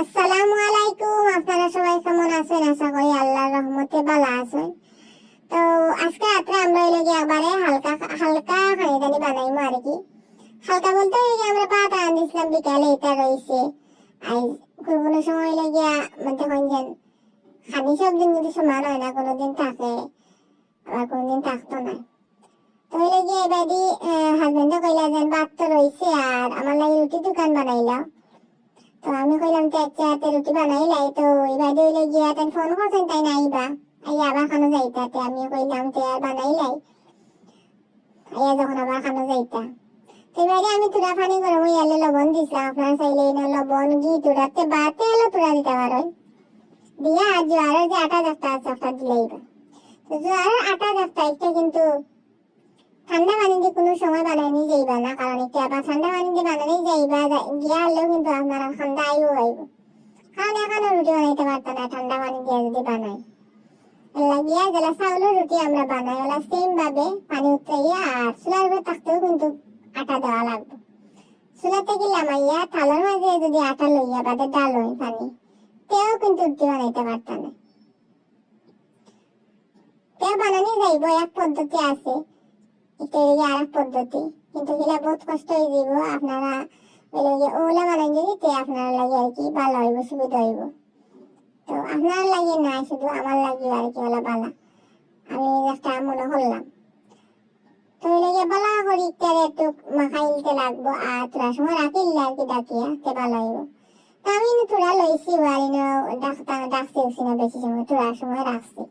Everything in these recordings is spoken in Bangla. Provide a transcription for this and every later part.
আসসালামু আলাইকুম। আপনারা সবাই কেমন আছেন? আশা করি আল্লাহর রহমতে ভালো আছেন। তো আজকে রাত্রে আমরা এলে গিয়ে একবারে হালকা হালকা খানি দানি বানাইমু আর কি। হালকা বলতে ওই যে আমরা পাতা আনিছিলাম বিকালে, এটা রয়েছে। আর কোনো কোনো সময় লেগে মধ্যে কোন যেন খানি সব দিন কিন্তু সমান হয় না, কোনোদিন থাকে আবার কোনোদিন থাকতো না। তো ওই লেগে এবারই হাজবেন্ডে কইলা যেন ভাত তো রয়েছে আর আমার লাগে রুটি দোকান বানাইলাম। তো আমি কইলাম তো একটা হাতে রুটি বানাইলাই তো এবার হইলে গিয়া তাই ফোন করছেন, তাই নাইবা আইয়া আবার খানো যাইতাতে আমি কইলাম তো আর বানাইলাই। আইয়া যখন আবার খানো যাইতা। তো এবারে আমি তুরা পানি গরম হইয়ালে লবণ দিছিলাম। আপনারা চাইলে না লবণ, ঘি তুরাতে বাতে আলো তুরা দিতে পারেন। দিয়া আর জোয়ারের যে আটা দেখতে আছে, ওটা দিলেইবা তো জোয়ারের আটা দেখতে একটা কিন্তু ঠান্ডা পানি দিয়ে কোনো সময় বানাইনি যাইবা না, কারণ একটু আবার ঠান্ডা পানি দিয়ে বানানি যাইবা গিয়া আনলেও কিন্তু আপনারা ঠান্ডা আইও আইব। কারণ এখনও রুটি বানাইতে পারতো না, ঠান্ডা পানি দিয়ে যদি বানাই। লাগিয়া যেলা চাউলের রুটি আমরা বানাই, ওলা সেম ভাবে পানি উতরাইয়া আর চুলার উপরে থাকতেও কিন্তু আটা দেওয়া লাগবে। চুলা থেকে লামাইয়া থালার মাঝে যদি আটা লইয়া বাদে ডাল হয় পানি, তেও কিন্তু রুটি বানাইতে পারতাম না। তেও বানানি যাইব, এক পদ্ধতি আছে। আর পদ্ধতি। কিন্তু হয়ে আর তোরা সময় রাখিলে আর কি ডাকিয়া তে ভালো আমি না ডাকতা ডাকছি না বেশি তোরা সময় রাখছি।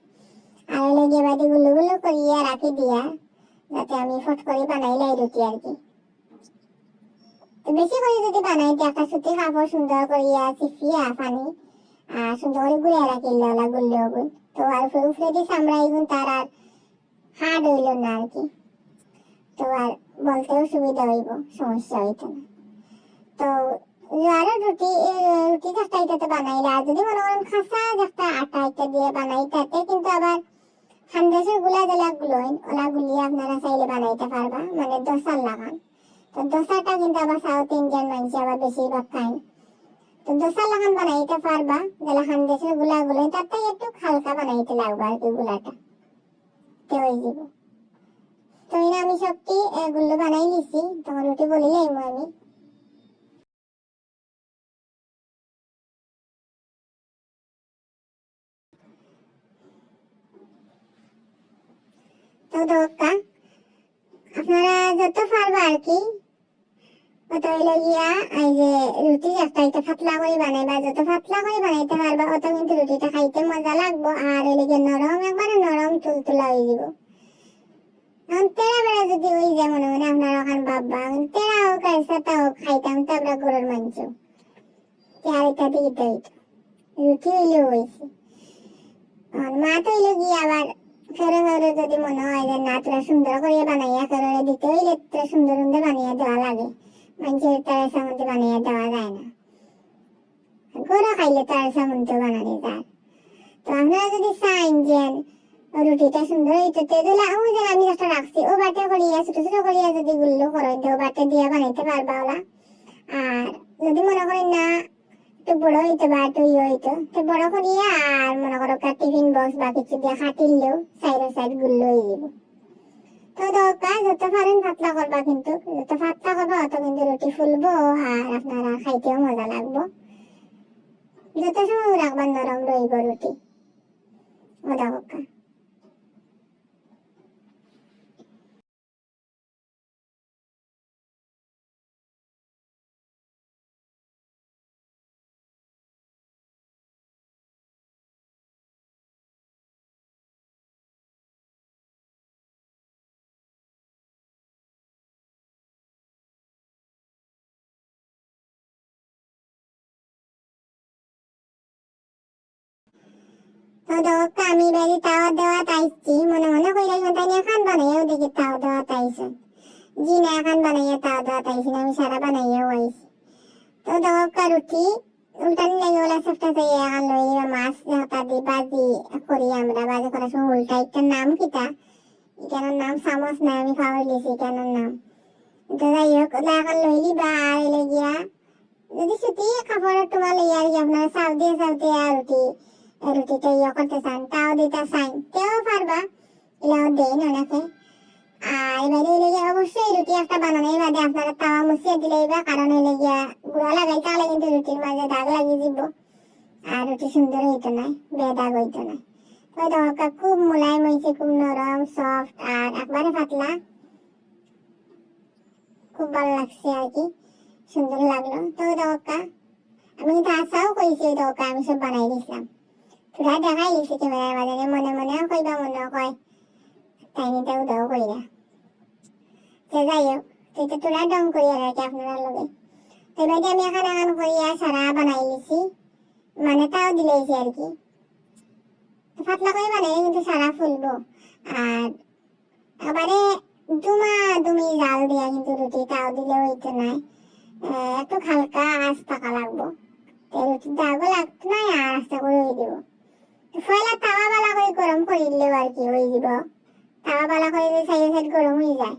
আর লাগে বাড়ি গুলো গুলো করিয়া রাখি দিয়া। যাতে আমি ফট করে বানাইলাই রুটি আর কি। তো বেশি করে যদি বানাইতে একটা সুতি কাপড় সুন্দর করিয়া চিপিয়া পানি আর সুন্দর করে গুলিয়া রাখিল ওলা গুললেও গুল তো আর উপরে উপরে দিয়ে সামরাই গুণ তার আর হার্ড হইল না আর কি। তো আর বলতেও সুবিধা হইব, সমস্যা হইতো না তো আরও রুটি রুটি একটা এটাতে বানাইলে আর যদি মনে করেন খাসা একটা আটা এটা দিয়ে বানাইতে কিন্তু আবার খান্দাসেরগুলা যেলা গুলোইন ওলা গুলিয়ে আপনারা চাইলে বানাইতে পারবা মানে দোসার লাগান। তো দোসাটা কিন্তু আবার সাউথ ইন্ডিয়ান মানুষ আবার বেশিরভাগ খায়। তো দোসার লাগান বানাইতে পারবা যেলা খান্দাসেরগুলা গুলোই তার থেকে একটু হালকা বানাইতে লাগবে আর কি গুলাটা। তো হয়ে তো আমি সবটি গুলো বানাই নিছি। তখন রুটি বলিলাম আমি। তো দোকা আপনারা যত পারবা আর কি। অত হইল গিয়া এই যে রুটি একটা এটা পাতলা করে বানাইবা, যত পাতলা করে বানাইতে পারবা, অত কিন্তু রুটিটা খাইতে মজা লাগবো, আর হইল গিয়ে নরম, একবারে নরম তুলতুলা হয়ে যাব তেরা বেড়া যদি ওই যে মনে মনে আপনারা ওখান ভাববা তেরা হোক আর সাতা হোক, খাইতাম তো আমরা গরুর মাংস। চারিটা দিকে তো রুটি হইলেও হয়েছে মা তো হইল গিয়ে আবার ফেরে ফেরে যদি মনে হয় যে, না, তোরা সুন্দর করে বানাইয়া ফেরে দিতে হইলে তোরা সুন্দর সুন্দর বানিয়ে দেওয়া লাগে। মানুষের তারা সামন্ত বানিয়ে দেওয়া যায় না। গরু খাইলে তার সামন্ত বানানো যায়। তো আপনারা যদি চান যে, রুটিটা সুন্দর হইতে তাহলে ও যে আমি একটা রাখছি, ও বাটে করিয়া, ছোট ছোট করিয়া যদি গুল্লো করো, তো বাটে দিয়ে বানাইতে পারবা ওলা। আর যদি মনে করেন না একটু বড় হইতো বা একটু ইয়ে হইতো। তো বড় করিয়া আর মনে করো টিফিন বক্স বা কিছু দিয়ে খাটিলেও সাইড সাইডগুলো হয়ে যাব তো দরকার, যত পারেন পাতলা করবা কিন্তু। যত পাতলা করবা অত কিন্তু রুটি ফুলবো আর আপনারা খাইতেও মজা লাগবো। যত সময় রাখবা নরম রইব রুটি। মজা হোক। তো দোকা আমি বাড়ি তাও দেওয়া তাইছি মনে মনে কইরা তাই এখন বানাইও দেখি তাও দেওয়া তাইছে জি না এখন বানাইয়া তাও দেওয়া তাইছি আমি সারা বানাইয়াও আইছি। তো দোকা রুটি উল্টানি লাগে, ওলা সবটা চাই এখন লই মাছ যাতা দি বাজি করি আমরা, বাজি করার সময় উল্টা একটা নাম কিটা এখানের নাম চামচ না আমি খাওয়াই লিছি এখানের নাম। তো যাই হোক এখন লইলি বা আর গিয়া, যদি সুতি কাপড়ের তোমার লইয়া আর কি আপনারা চাও দিয়ে চাও রুটি রুটিটা ইয়ে করতে চান তাও দিতে চান তেও পারবা। এলাও দেন অনেকে আর এবারে হইলে গিয়া অবশ্যই রুটি একটা বানানোর বাদে, আপনারা তাওয়া মুছিয়ে দিলেই বা কারণ হইলে গিয়া গুঁড়া লাগাই, তাহলে কিন্তু রুটির মাঝে দাগ লাগিয়ে দিব। আর রুটি সুন্দর হইতো না, বেদাগ হইতো না। তো দরকার, খুব মোলায়েম হয়েছে খুব নরম সফট আর একবারে পাতলা। খুব ভালো লাগছে আর কি, সুন্দর লাগল। তো দরকার, আমি কিন্তু আশাও করেছি ওই দরকার, আমি সব বানাই দিয়েছিলাম। তোরা দেখাই দিয়েছি ক্যামেরার মাঝে মনে মনে কইবা মনে কয় তাই নিতে উদাও কইরা তো যাই হোক তো তোরা ডং করি আর কি আপনারা লগে। তো এবার আমি এখন এখন করিয়া সারা বানাই দিছি। মানে তাও দিলেছি আর কি। তো পাতলা করে বানাই কিন্তু সারা ফুলবো। আর আবারে দুমা দুমি জাল দিয়া কিন্তু রুটি তাও দিলে হইতো আহ, একটু হালকা থাকা লাগবো। রুটির দাগও লাগতো না আর আস্তে করে দিব। ফয়লা তাওয়া বালা করে গরম করে দিলেও আর কি হয়ে দিব তাওয়া বালা করে দিলে সাইড সাইড গরম হয়ে যায়।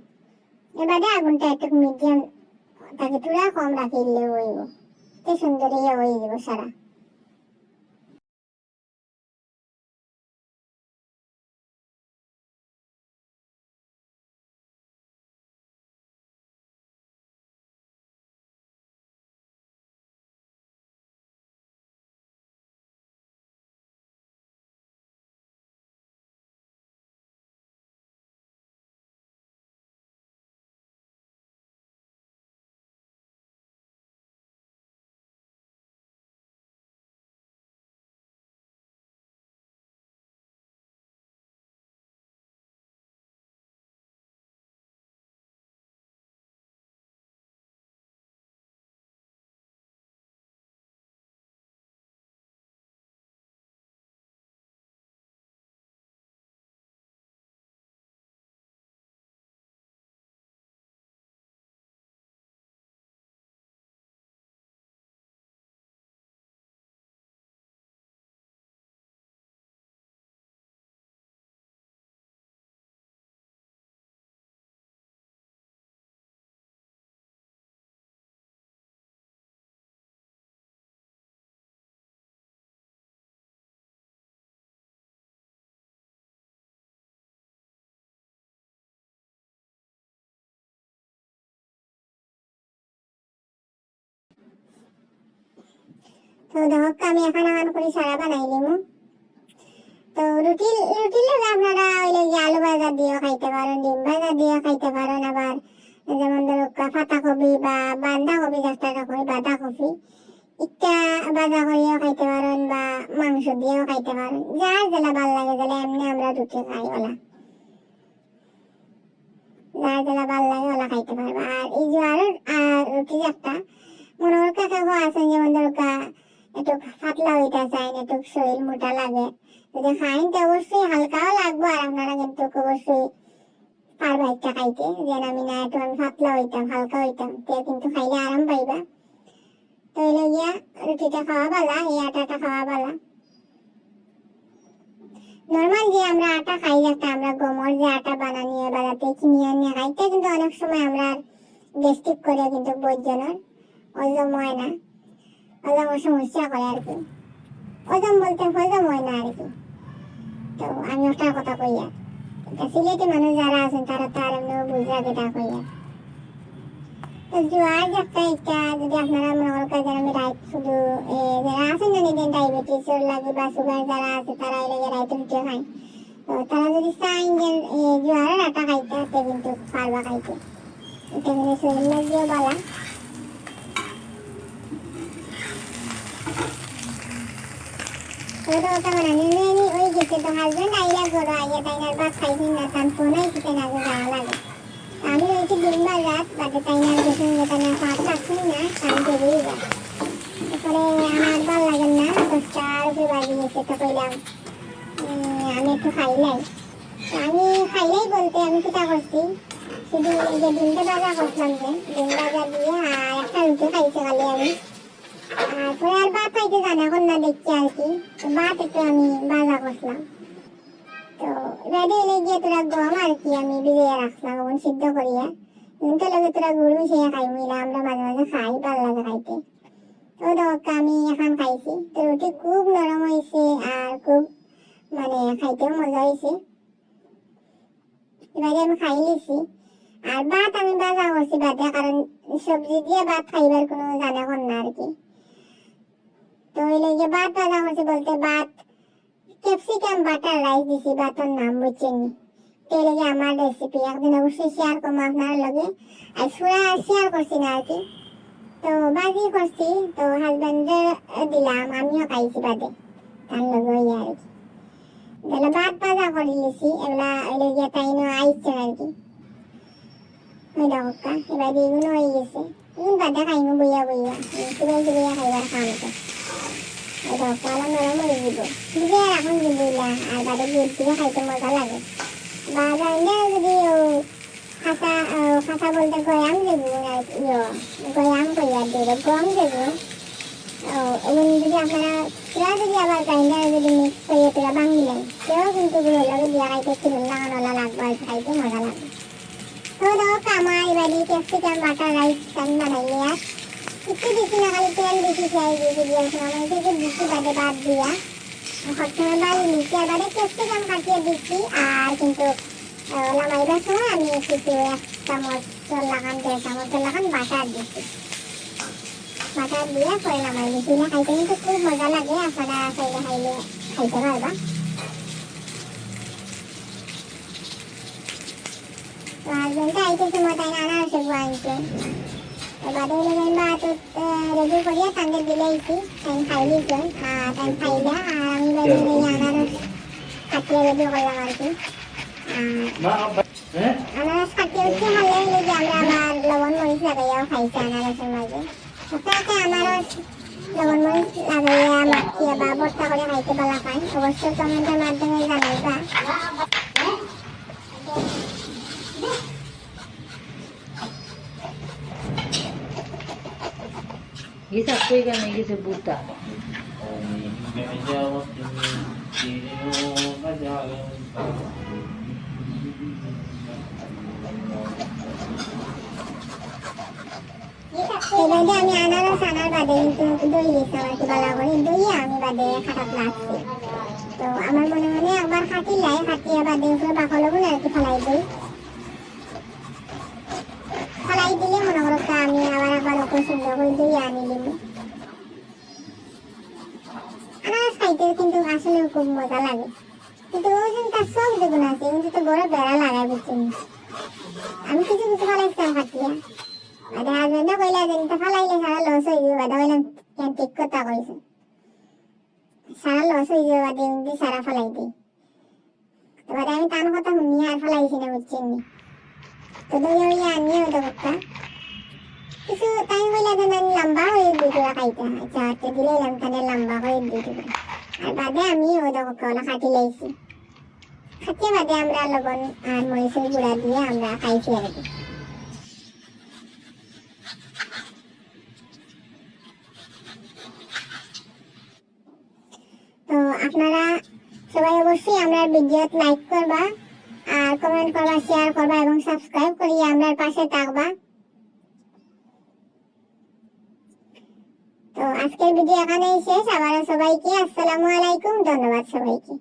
এবারে আগুনটা একটু মিডিয়াম তাকে তুলা কম রাখি দিলেও হইব তো সুন্দরই হয়ে যাব সারা। তো দেখো আমি এখন এখন করে সারা বানাই নিমু তো রুটি রুটির লগে আপনারা ওইলে যে আলু ভাজা দিয়েও খাইতে পারেন, ডিম ভাজা দিয়েও খাইতে পারেন। আবার যেমন ধরো পাতা কপি বা বান্ধা কপি যেটা কই বাঁধা কপি ইটা ভাজা করিও খাইতে পারেন বা মাংস দিয়েও খাইতে পারেন। যার যেটা ভালো লাগে তাহলে এমনি আমরা রুটি খাই, ওলা। যার যেটা ভালো লাগে ওলা খাইতে পারবে। আর এই যে আরও রুটি একটা, মনে হয় আছেন, যেমন ধরো একটু পাতলা হইতে চাই একটু শরীর মোটা লাগে। যদি খাইন অবশ্যই হালকাও লাগবো, আর আপনারা কিন্তু অবশ্যই পারবা একটা খাইতে। যেন আমি না একটু আমি পাতলা হইতাম, হালকা হইতাম, তে কিন্তু খাইলে আরাম পাইবা। তো এলো গিয়া রুটিটা খাওয়া বালা, এই আটাটা খাওয়া বালা। নর্মাল যে আমরা আটা খাই, যাতে আমরা গমর যে আটা বানানিয়ে বাজাতে কিনে আনিয়ে খাইতে, কিন্তু অনেক সময় আমরা গ্যাস্ট্রিক করে কিন্তু বৈজনের হজম হয় না। হজম সমস্যা করে আর কি হজম বলতে হজম হয় না আর কি তো আমি ওটা কথা কই আর সিলেটি মানুষ যারা আছেন, তারা তো আর এমনি বুঝা যেটা কই আর তো জোয়ার একটা একটা, যদি আপনারা মনে করেন আমি রাইট শুধু যারা আছেন না নিজের ডায়াবেটিস লাগে বা সুগার যারা আছে, তারা এলে রাইট রুটি খায় তো তারা যদি চান যে জোয়ারের আটা খাইতে হাতে কিন্তু পারবা খাইতে। এটা কিন্তু শরীর লাগেও বলা। ওটা বানানি নেই ওই গেছে তো হাজবেন্ড আইলা গরো আইয়া তাইনার ভাত খাইছি না তান ফোনাই কিতে না যাওয়া লাগে আমি রয়েছি একটু তো আমি খাইলাই বলতে আমি কিটা করছি শুধু যে ডিমটা বাজা করছিলাম যে ডিম বাজা দিয়ে আর একটা রুটি খাইছি খালি আমি আর ভাত খাইতে জানা কর না দেখছি আর কি। তো একটু আমি ভাজা করছিলাম। তো রেডি হলে গিয়ে আর কি আমি সিদ্ধ করিয়া। তোরা গুড় মিশিয়ে খাই মিলা আমরা খাই, ভালো লাগে খাইতে। তো দেখো, আমি এখন খাইছি। তো রুটি খুব নরম হয়েছে আর খুব মানে খাইতেও মজা হয়েছে এবারে আমি খাই লিছি। আর ভাত আমি বাজা করছি বাদে, কারণ সবজি দিয়ে ভাত খাইবার কোনো জানা না আর কি। তো ওই যে ভাত বাজা করছি বলতে ভাত ক্যাপসিকাম, বাটার রাইস দিছি ভাতের নাম বুঝছেন তো এই লাগে আমার রেসিপি একদিন অবশ্যই শেয়ার করব আপনার লগে? আর সুরা শেয়ার করছি না আর কি। তো বাজি করছি, তো হাজবেন্ডে দিলাম, আমিও খাইছি বাদে, তার লগে ওই আর কি। তাহলে ভাত ভাজা করে লিছি এগুলা ওই লগে তাইনো আইছে আর কি। ওই দেখো এবার এগুলো হয়ে গেছে। এগুলো বাদে খাইমু বইয়া বইয়া কিবা কিবা খাইবার খাম নরম হয়ে যাব বুঝে রাখুন দিলা আর বাদে দুধ দিয়ে খাইতে মজা লাগে বাজার যদি ও খাতা খাতা বলতে গয়াম দেবো গয়াম কইয়া দেবো গম দেবো এবং যদি আপনারা সেটা যদি আবার গ্রাইন্ডারে যদি মিক্স করে তোরা বাঙিলেন সেও কিন্তু গুলো লাগে দিয়া খাইতে চিনুন লাগানো লাগবে আর খাইতে মজা লাগবে তো দেখো আমার এবারে ক্যাপসিকাম বাটার রাইস আমি বানাইলে আর একটু বেশি না খালি তেল বেশি চাই দিয়ে দিয়েছিলাম আমি থেকে বেশি বাদে বাদ দিয়া। বাড়ি আর বাদে কাটিয়ে দিচ্ছি। আর কিন্তু সময় আমি কিছু এক চামচ লাগান দেড় চামচ লাগান, বাটার দিচ্ছি। বাটার দিয়ে পরে দিচ্ছি। না খাইতে কিন্তু খুব মজা লাগে, আপনারা চাইলে খাইলে খাইতে পারবা। হাজবেন্ডটা আইতেছে মতাই আনারসে এবারে রেডি করিয়া তাদের দিলে আইছি তাই খাই দিয়েছে আর তাই খাইলা আর আমি বাইরে আনারস কাটিয়ে রেডি করলাম আর কি আনারস কাটিয়ে উঠে ভালো হলে যে আমরা আবার লবণ মরিচ লাগাইয়াও খাইছি আনারসের মাঝে তাতে আনারস লবণ মরিচ লাগাইয়া মাখিয়ে বা ভর্তা করে খাইতে ভালো পাই অবশ্যই কমেন্টের মাধ্যমে জানাইবা Ko yung ganun, gisa buta. এবারে আমি আনারস আনার বাদে দই দিয়েছিলাম আর কি ভালো করে দইয়ে আমি বাদে খাটাত লাগছি তো আমার মনে মনে একবার খাটিলাই খাটিয়ে বাদে উপরে বাকলগুলো আর কি ফেলাই দিই ফেলাই দিলে মনে করো আমি আবার ওকে সুন্দর করে দই আনি দিল আনারস খাইতে কিন্তু আসলে খুব মজা লাগে। কিন্তু ওই জন্য তার সব দেখুন আছে, কিন্তু তো বড় বেড়া লাগাই বুঝছেন। আমি কিছু কিছু ফেলাইছিলাম খাটিয়া ada হাজবেন্ডও কইলা যে, এটা সারা লস হয়ে যাবে বাদা কইলাম, কেন ঠিক কথা কইছে? সারা লস হয়ে যাবে বাদে সারা ফালাই দিই। বাদে আমি তার কথা শুনি, আর ফালাইছি না বুঝছেন ওই আনিয়ে কিছু কইলা যে আমি লম্বা হয়ে খাইতে হয় চারটে দিলে এলাম তাদের লম্বা হয়ে টুকরা আর বাদে আমি ওটা কলা খাটি লাইছি খাটিয়ে বাদে আমরা লবণ আর মরিচের গুঁড়া দিয়ে আমরা খাইছি আর কি তো আপনারা সবাই অবশ্যই আমার ভিডিও লাইক করবা আর কমেন্ট করবা শেয়ার করবা এবং সাবস্ক্রাইব করি আমরা পাশে থাকবা। তো আজকের ভিডিও এখানেই শেষ। আবার সবাইকে আসসালামু আলাইকুম। ধন্যবাদ সবাইকে।